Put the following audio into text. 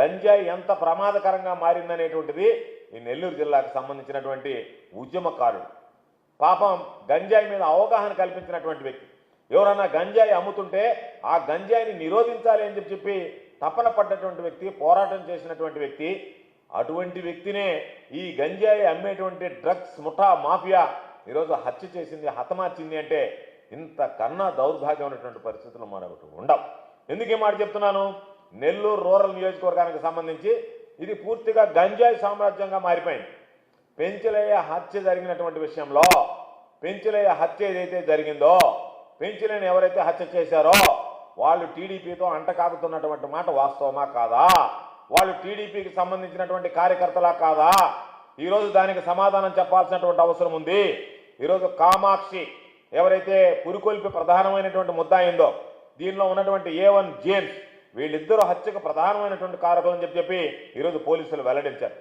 గంజాయి ఎంత ప్రమాదకరంగా మారిందనేటువంటిది ఈ నెల్లూరు జిల్లాకు సంబంధించినటువంటి ఉద్యమకారుడు. పాపం గంజాయి మీద అవగాహన కల్పించినటువంటి వ్యక్తి. ఎవరన్నా గంజాయి అమ్ముతుంటే ఆ గంజాయిని నిరోధించాలి అని చెప్పి చెప్పి తపన పడ్డటువంటి వ్యక్తి పోరాటం చేసినటువంటి వ్యక్తి అటువంటి వ్యక్తినే ఈ గంజాయి అమ్మేటువంటి డ్రగ్స్ ముఠా మాఫియా ఈరోజు హత్య చేసింది హతమార్చింది అంటే ఇంత కన్నా దౌర్భాగ్యమైనటువంటి పరిస్థితులు మరొకటి ఉండవు. ఎందుకే మాట చెప్తున్నాను? నెల్లూరు రూరల్ నియోజకవర్గానికి సంబంధించి ఇది పూర్తిగా గంజాయి సామ్రాజ్యంగా మారిపోయింది. పెంచలయ్య హత్య జరిగినటువంటి విషయంలో పెంచలయ్య హత్య ఏదైతే జరిగిందో పెంచలేని ఎవరైతే హత్య చేశారో వాళ్ళు టీడీపీతో అంటకాకుతున్నటువంటి మాట వాస్తవమా కాదా? వాళ్ళు టీడీపీకి సంబంధించినటువంటి కార్యకర్తలా కాదా? ఈరోజు దానికి సమాధానం చెప్పాల్సినటువంటి అవసరం ఉంది. ఈరోజు కామాక్షి ఎవరైతే పురికొల్పి ప్రధానమైనటువంటి ముద్దాయిందో దీనిలో ఉన్నటువంటి ఏ వన్ జేమ్స్ వీళ్ళిద్దరూ హత్యకు ప్రధానమైనటువంటి కారకులు అని చెప్పి చెప్పి ఈరోజు పోలీసులు వెల్లడించారు.